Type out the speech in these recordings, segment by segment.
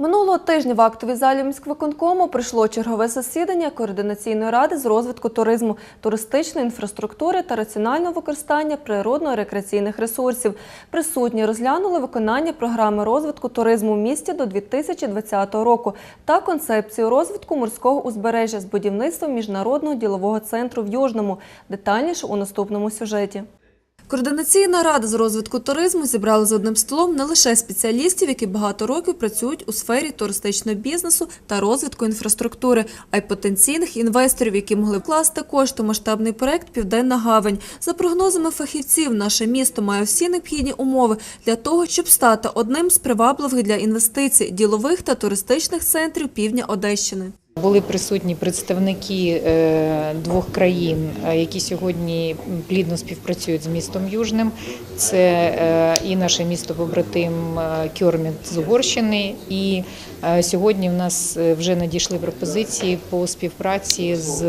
Минулого тижня в актовій залі міськвиконкому прийшло чергове засідання координаційної ради з розвитку туризму, туристичної інфраструктури та раціонального використання природно-рекреаційних ресурсів. Присутні розглянули виконання програми розвитку туризму в місті до 2020 року та концепцію розвитку морського узбережжя з будівництвом міжнародного ділового центру в Южному. Детальніше у наступному сюжеті. Координаційна рада з розвитку туризму зібрала за одним столом не лише спеціалістів, які багато років працюють у сфері туристичного бізнесу та розвитку інфраструктури, а й потенційних інвесторів, які могли вкласти кошти у масштабний проект Південна гавань. За прогнозами фахівців, наше місто має всі необхідні умови для того, щоб стати одним з привабливих для інвестицій ділових та туристичних центрів півдня Одещини. Були присутні представники е, двох країн, е, які сьогодні плідно співпрацюють з містом Южним. Це е, і наше місто побратим Кьорміт з Угорщини. І сьогодні в нас вже надійшли пропозиції по співпраці з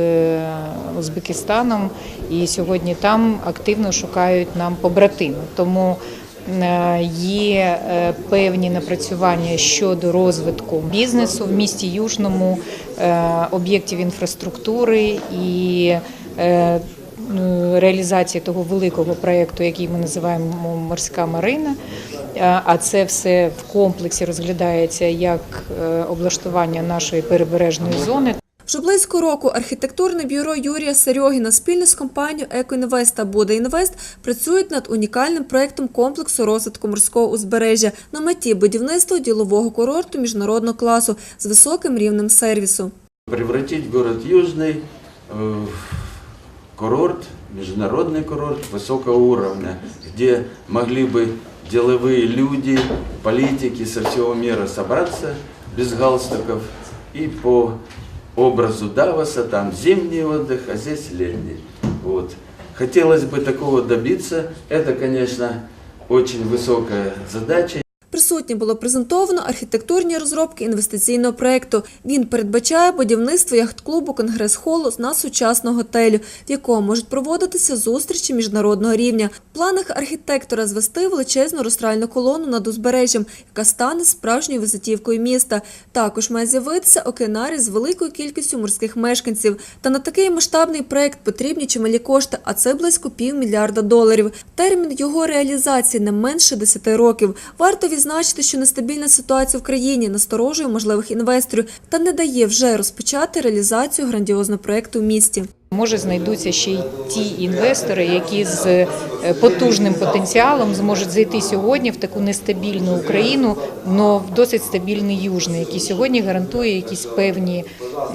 Узбекистаном. І сьогодні там активно шукають нам побратими. Тому Є е, певні напрацювання щодо розвитку бізнесу в місті Южному, е, об'єктів інфраструктури і е, ну, реалізації того великого проєкту, який ми називаємо Морська Марина. Е, А це все в комплексі розглядається як е, облаштування нашої перебережної зони, Вже близько року архітектурне бюро Юрія Серьогіна спільно з компанією «Екоінвест» та «Будеінвест» працюють над унікальним проектом комплексу розвитку морського узбережжя на меті будівництва ділового курорту міжнародного класу з високим рівнем сервісу. превратить город Южный э, в курорт, международный курорт высокого уровня, где могли бы деловые люди, политики со всего мира собраться без галстуков и по образу Давоса, там зимний отдых, а здесь летний. Вот. Хотелось бы такого добиться. Это, конечно, очень высокая задача. Присутні було презентовано архітектурні розробки інвестиційного проекту. Він передбачає будівництво яхт-клубу Конгрес-холу на сучасного готелю, в якому можуть проводитися зустрічі міжнародного рівня. В планах архітектора звести величезну розстральну колону над узбережжям, яка стане справжньою візитівкою міста. Також має з'явитися океанарій з великою кількістю морських мешканців. Та на такий масштабний проект потрібні чималі кошти, а це близько півмільярда доларів. Термін його реалізації не менше 10 років. Варто відзначити, що нестабільна ситуація в країні насторожує можливих інвесторів та не дає вже розпочати реалізацію грандіозного проекту в місті. Може, знайдуться ще й ті інвестори, які з е, потужним потенціалом зможуть зайти сьогодні в таку нестабільну Україну, але в досить стабільний южний, який сьогодні гарантує якісь певні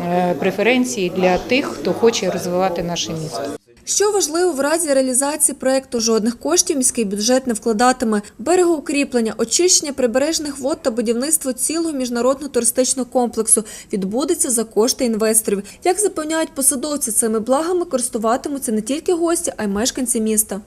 е, преференції для тих, хто хоче розвивати наше місто. Що важливо, в разі реалізації проекту жодних коштів міський бюджет не вкладатиме. Берегоукріплення, очищення прибережних вод та будівництво цілого міжнародного туристичного комплексу відбудеться за кошти інвесторів. Як запевняють посадовці, цими благами користуватимуться не тільки гості, а й мешканці міста.